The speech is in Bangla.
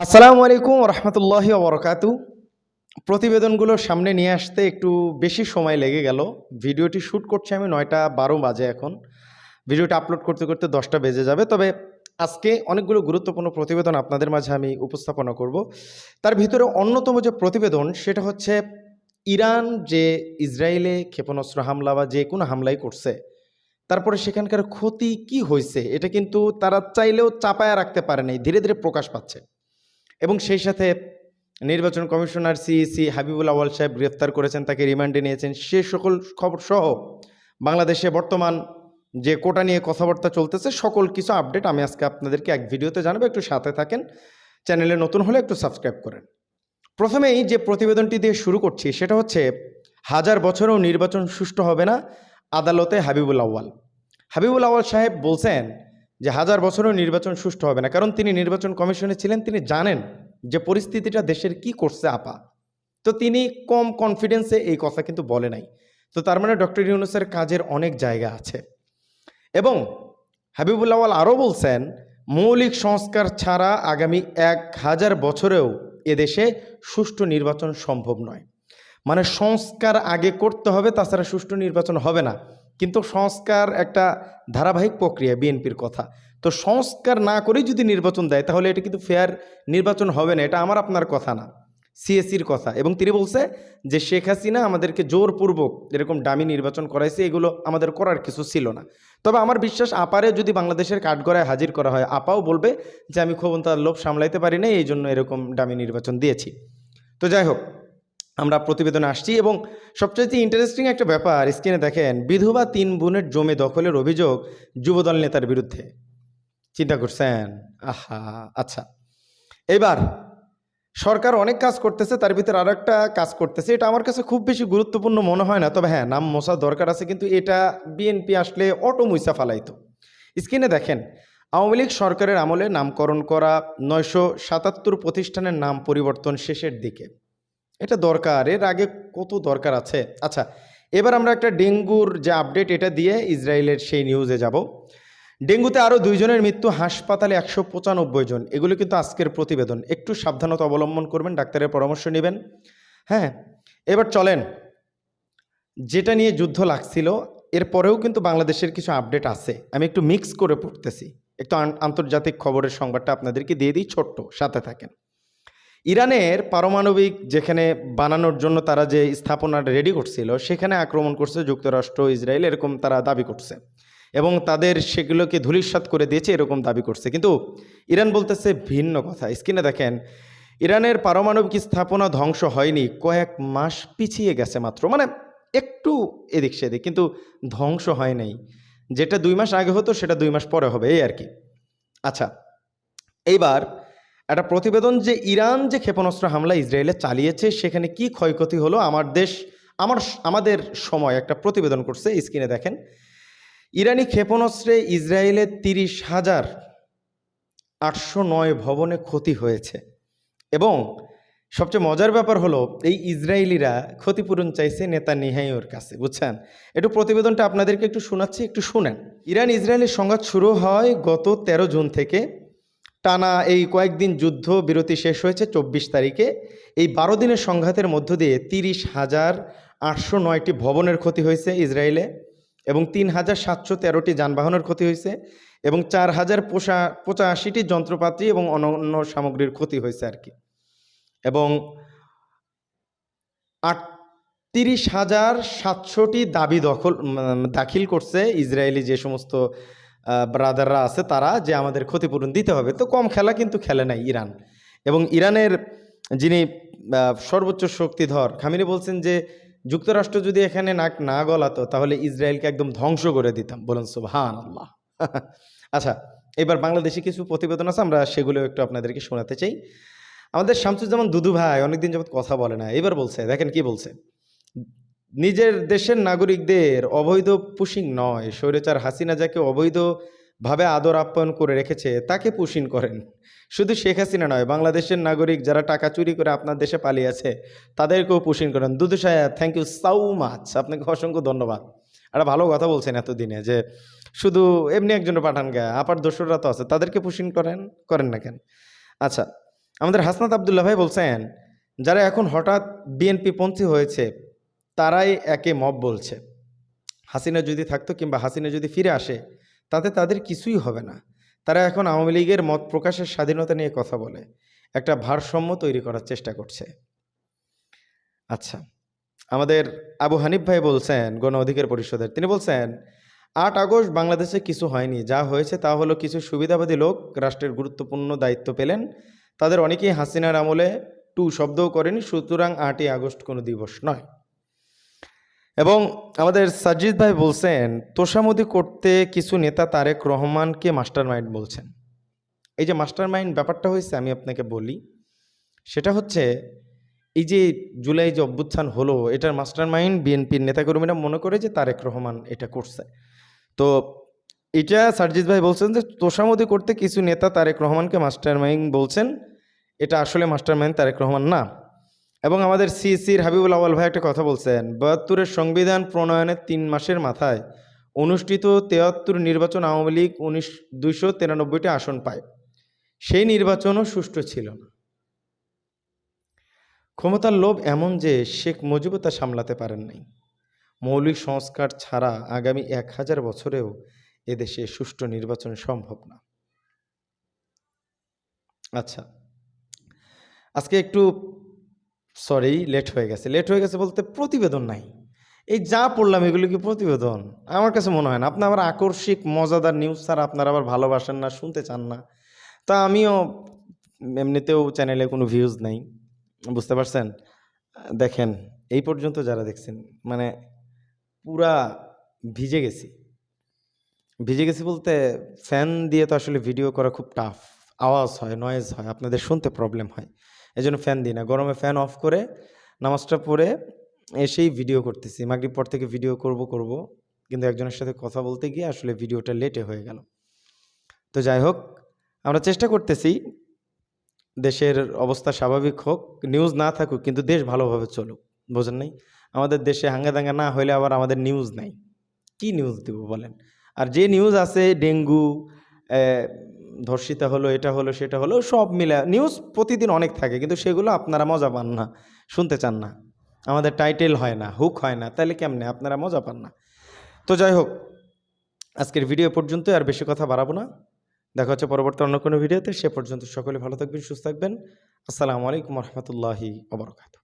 আসসালামু আলাইকুম রহমতুল্লাহি ওবরকাতু। প্রতিবেদনগুলো সামনে নিয়ে আসতে একটু বেশি সময় লেগে গেল। ভিডিওটি শ্যুট করছি আমি নয়টা বারো বাজে এখন। ভিডিওটা আপলোড করতে করতে দশটা বেজে যাবে। তবে আজকে অনেকগুলো গুরুত্বপূর্ণ প্রতিবেদন আপনাদের মাঝে আমি উপস্থাপনা করব। তার ভিতরে অন্যতম যে প্রতিবেদন, সেটা হচ্ছে ইরান যে ইসরায়েলে ক্ষেপণাস্ত্র হামলা বা যে কোনো হামলাই করছে, তারপরে সেখানকার ক্ষতি কি হয়েছে, এটা কিন্তু তারা চাইলেও চাপায়া রাখতে পারে নাই, ধীরে ধীরে প্রকাশ পাচ্ছে। এবং সেই সাথে নির্বাচন কমিশনার সিইসি হাবিবুল আওয়াল সাহেব গ্রেফতার করেছেন, তাকে রিমান্ডে নিয়েছেন। সে সকল খবর সহ বাংলাদেশে বর্তমান যে কোটা নিয়ে কথাবার্তা চলতেছে, সকল কিছু আপডেট আমি আজকে আপনাদেরকে এক ভিডিওতে জানাব। একটু সাথে থাকেন, চ্যানেলে নতুন হলে একটু সাবস্ক্রাইব করেন। প্রথমেই যে প্রতিবেদনটি দিয়ে শুরু করছি, সেটা হচ্ছে, হাজার বছরেও নির্বাচন সুষ্ঠু হবে না আদালতে হাবিবুল আউয়াল। হাবিবুল আউয়াল সাহেব বলছেন যে হাজার বছরেও নির্বাচন সুষ্ঠু হবে না। কারণ তিনি নির্বাচন কমিশনে ছিলেন, তিনি জানেন যে পরিস্থিতিটা দেশের কি করছে আপা। তো তিনি কম কনফিডেন্সে এই কথা কিন্তু বলে নাই। তো তার মানে ডক্টর ইউনুসের কাজের অনেক জায়গা আছে। এবং হাবিবুল আওয়াল আরও বলছেন, মৌলিক সংস্কার ছাড়া আগামী এক হাজার বছরেও এদেশে সুষ্ঠু নির্বাচন সম্ভব নয়। মানে সংস্কার আগে করতে হবে, তাছাড়া সুষ্ঠু নির্বাচন হবে না। কিন্তু সংস্কার একটা ধারাবাহিক প্রক্রিয়া, বিএনপির কথা। তো সংস্কার না করেই যদি নির্বাচন দেয়, তাহলে এটা কিন্তু ফেয়ার নির্বাচন হবে না। এটা আমার আপনার কথা না। সিএসির কথা। এবং তিনি বলছে যে, শেখ হাসিনা আমাদেরকে জোরপূর্বক এরকম দামি নির্বাচন করাইছে, এগুলো আমাদের করার কিছু ছিল না। তবে আমার বিশ্বাস, আপারে যদি বাংলাদেশের কাঠগড়ায় হাজির করা হয়, আপাও বলবে যে, আমি ক্ষমতার লোভ সামলাইতে পারি না এই জন্য এরকম দামি নির্বাচন দিয়েছি। তো যাই হোক আমরা প্রতিবেদনে আসছি এবং সবচেয়ে ইন্টারেস্টিং একটা ব্যাপার স্ক্রিনে দেখেন, বিধবা তিন বোনের জমি দখলের অভিযোগ যুবদল নেতার বিরুদ্ধে। চিন্তা করছেন? আহা আচ্ছা। এবার, সরকার অনেক কাজ করতেছে, তার ভিতরে আরও একটা কাজ করতেছে। এটা আমার কাছে খুব বেশি গুরুত্বপূর্ণ মনে হয় না, তবে হ্যাঁ নাম মোসা দরকার আছে, কিন্তু এটা বিএনপি আসলে অটো মুইসা ফালাইতো। স্ক্রিনে দেখেন, আওয়ামী লীগ সরকারের আমলে নামকরণ করা নয়শো সাতাত্তর প্রতিষ্ঠানের নাম পরিবর্তন শেষের দিকে। এটা দরকার, এর আগে কত দরকার আছে? আচ্ছা এবার আমরা একটা ডেঙ্গুর যে আপডেট এটা দিয়ে ইসরায়েলের সেই নিউজে যাব। ডেঙ্গুতে আরও দুইজনের মৃত্যু, হাসপাতালে একশো পঁচানব্বই জন। এগুলো কিন্তু আজকের প্রতিবেদন। একটু সাবধানতা অবলম্বন করবেন, ডাক্তারের পরামর্শ নেবেন। হ্যাঁ এবার চলেন। যেটা নিয়ে যুদ্ধ লাগছিল এরপরেও কিন্তু বাংলাদেশের কিছু আপডেট আছে। আমি একটু মিক্স করে পড়তেছি। একটু আন- আন্তর্জাতিক খবরের সংবাদটা আপনাদেরকে দিয়ে দিই, ছোট্ট, সাথে থাকেন। ইরানের পারমাণবিক যেখানে বানানোর জন্য তারা যে স্থাপনা রেডি করছিল, সেখানে আক্রমণ করছে যুক্তরাষ্ট্র, ইসরায়েল, এরকম তারা দাবি করছে। এবং তাদের সেগুলোকে ধূলিসাৎ করে দিয়েছে, এরকম দাবি করছে। কিন্তু ইরান বলতেছে ভিন্ন কথা। স্ক্রিনে দেখেন, ইরানের পারমাণবিক স্থাপনা ধ্বংস হয়নি, কয়েক মাস পিছিয়ে গেছে মাত্র। মানে একটু এদিক সেদিক, কিন্তু ধ্বংস হয় নাই। যেটা দুই মাস আগে হতো, সেটা দুই মাস পরে হবে, এই আর কি। আচ্ছা এইবার একটা প্রতিবেদন যে ইরান যে ক্ষেপণাস্ত্র হামলা ইসরায়েলে চালিয়েছে, সেখানে কি ক্ষয়ক্ষতি হলো আমার দেশ, আমার আমাদের সময় একটা প্রতিবেদন করছে স্ক্রিনে দেখেন। ইরানি ক্ষেপণাস্ত্রে ইসরায়েলের তিরিশ হাজার আটশো নয় ভবনে ক্ষতি হয়েছে। এবং সবচেয়ে মজার ব্যাপার হলো, এই ইসরায়েলিরা ক্ষতিপূরণ চাইছে নেতা নিহাইওর কাছে, বুঝছেন? একটু প্রতিবেদনটা আপনাদেরকে একটু শোনাচ্ছি, একটু শুনেন। ইরান ইসরায়েলের সংঘাত শুরু হয় গত তেরো জুন থেকে। টানা এই কয়েকদিন যুদ্ধ, বিরতি শেষ হয়েছে চব্বিশ তারিখে। এই বারো দিনের সংঘাতের মধ্য দিয়ে তিরিশ হাজার আটশো নয়টি ভবনের ক্ষতি হয়েছে ইসরায়েলে এবং তিন হাজার সাতশো তেরোটি যানবাহনের ক্ষতি হয়েছে এবং চার হাজার পোষা, পঁচাশিটি যন্ত্রপাতি এবং অন্যান্য সামগ্রীর ক্ষতি হয়েছে আর কি। এবং আটত্রিশ হাজার সাতশোটি দাবি দখল দাখিল করছে ইসরায়েলি যে সমস্ত ব্রাদাররা আছে, তারা যে আমাদের ক্ষতিপূরণ দিতে হবে। তো কম খেলা কিন্তু খেলে নাই ইরান। এবং ইরানের যিনি সর্বোচ্চ শক্তিধর খামিনি বলছেন যে, যুক্তরাষ্ট্র যদি এখানে নাক না গলাতো, তাহলে ইসরায়েলকে একদম ধ্বংস করে দিতাম। বলুন সুবহান আল্লাহ আচ্ছা এবার বাংলাদেশে কিছু প্রতিবেদন আছে, আমরা সেগুলো একটু আপনাদেরকে শোনাতে চাই। আমাদের শামসুজ্জামান দুদু ভাই অনেকদিন যাবত কথা বলে না, এবার বলছে, দেখেন কি বলছে। নিজের দেশের নাগরিকদের অবৈধ পুশিং নয়। স্বৈরাচার হাসিনা যাকে অবৈধভাবে আদর আপ্যায়ন করে রেখেছে, তাকে পুশিং করেন। শুধু শেখ হাসিনা নয়, বাংলাদেশের নাগরিক যারা টাকা চুরি করে আপনার দেশে পালিয়ে আছে, তাদেরকেও পুশিং করেন। দুদু সাহেব থ্যাংক ইউ সাউ মাচ আপনাকে অসংখ্য ধন্যবাদ। একটা ভালো কথা বলছেন এতদিনে যে শুধু এমনি একজনের পাঠান গায়ে আপার দোসররা তো আছে, তাদেরকে পুশিং করেন করেন না কেন? আচ্ছা আমাদের হাসনাত আবদুল্লাহ ভাই বলছেন, যারা এখন হঠাৎ বিএনপি পন্থী হয়েছে তারাই একে মব বলছে। হাসিনা যদি থাকতো কিংবা হাসিনা যদি ফিরে আসে, তাতে তাদের কিছুই হবে না। তারা এখন আওয়ামী লীগের মত প্রকাশের স্বাধীনতা নিয়ে কথা বলে। একটা ভারসাম্য তৈরি করার চেষ্টা করছে। আচ্ছা আমাদের আবু হানিফ ভাই বলছেন, গণ অধিকার পরিষদের। তিনি বলছেন, আট আগস্ট বাংলাদেশে কিছু হয়নি। যা হয়েছে তা হলো কিছু সুবিধাবাদী লোক রাষ্ট্রের গুরুত্বপূর্ণ দায়িত্ব পেলেন। তাদের অনেকেই হাসিনার আমলে টু শব্দও করেনি। সুতরাং আটই আগস্ট কোনো দিবস নয়। এবং আমাদের সাজিদ ভাই বলছেন, তোষামদি করতে কিছু নেতা তারেক রহমানকে মাস্টার মাইন্ড বলছেন। এই যে মাস্টার মাইন্ড ব্যাপারটা হয়েছে, আমি আপনাকে বলি। সেটা হচ্ছে, এই যে জুলাই যে অভ্যুত্থান হলো, এটার মাস্টার মাইন্ড বিএনপির নেতাকর্মীরা মনে করে যে তারেক রহমান এটা করছে। তো এটা সার্জিৎ ভাই বলছেন যে, তোষামদি করতে কিছু নেতা তারেক রহমানকে মাস্টার মাইন্ড বলছেন, এটা আসলে মাস্টার মাইন্ড তারেক রহমান না। এবং আমাদের সিসির হাবিবুল আওয়াল ভাই একটা কথা বলছেন, বাহাত্তরের সংবিধান প্রণয়নের তিন মাসের মাথায় অনুষ্ঠিত তেয়াত্তর নির্বাচন আওয়ামী লীগ উনিশ, দুইশো তিরানব্বইটি আসন পায়। সেই নির্বাচনও সুষ্ঠু ছিল না। ক্ষমতার লোভ এমন যে শেখ মুজিবও তা সামলাতে পারেন নাই। মৌলিক সংস্কার ছাড়া আগামী এক হাজার বছরেও এদেশে সুষ্ঠু নির্বাচন সম্ভব না। আচ্ছা আজকে একটু সরি লেট হয়ে গেছে। লেট হয়ে গেছে বলতে প্রতিবেদন নাই। এই যা পড়লাম, এগুলো কি প্রতিবেদন? আমার কাছে মনে হয় না। আপনি আবার আকর্ষিক, মজাদার নিউজ ছাড়া আপনারা আবার ভালোবাসেন না, শুনতে চান না। তা আমিও এমনিতেও চ্যানেলে কোনো ভিউজ নেই। বুঝতে পারছেন? দেখেন, এই পর্যন্ত যারা দেখছেন মানে পুরা ভিজে গেছি। ভিজে গেছি বলতে ফ্যান দিয়ে তো আসলে ভিডিও করা খুব টাফ আওয়াজ হয় নয়েজ হয়, আপনাদের শুনতে প্রবলেম হয়। এই জন্য ফ্যান দিই না। গরমে ফ্যান অফ করে নামাজটা পড়ে এসেই ভিডিও করতেছি। মাগরিব পর থেকে ভিডিও করব করব। কিন্তু একজনের সাথে কথা বলতে গিয়ে আসলে ভিডিওটা লেটে হয়ে গেল। তো যাই হোক, আমরা চেষ্টা করতেছি দেশের অবস্থা স্বাভাবিক হোক নিউজ না থাকুক, কিন্তু দেশ ভালোভাবে চলুক। বোঝেন নাই? আমাদের দেশে হাঙ্গা দাঙ্গা না হলে আবার আমাদের নিউজ নাই। কি নিউজ দিব বলেন? আর যে নিউজ আছে, ডেঙ্গু ধর্ষিতা হলো, এটা হলো, সেটা হলো, সব মিলে নিউজ প্রতিদিন অনেক থাকে, কিন্তু সেগুলো আপনারা মজা পান না, শুনতে চান না। আমাদের টাইটেল হয় না হুক হয় না, তাহলে কেমনে? আপনারা মজা পান না। তো যাই হোক, আজকের ভিডিও পর্যন্ত, আর বেশি কথা বাড়াবো না। দেখা হচ্ছে পরবর্তী অন্য কোনো ভিডিওতে সে পর্যন্ত সকলে ভালো থাকবেন, সুস্থ থাকবেন। আসসালামু আলাইকুম রহমতুল্লাহি ওবরকাত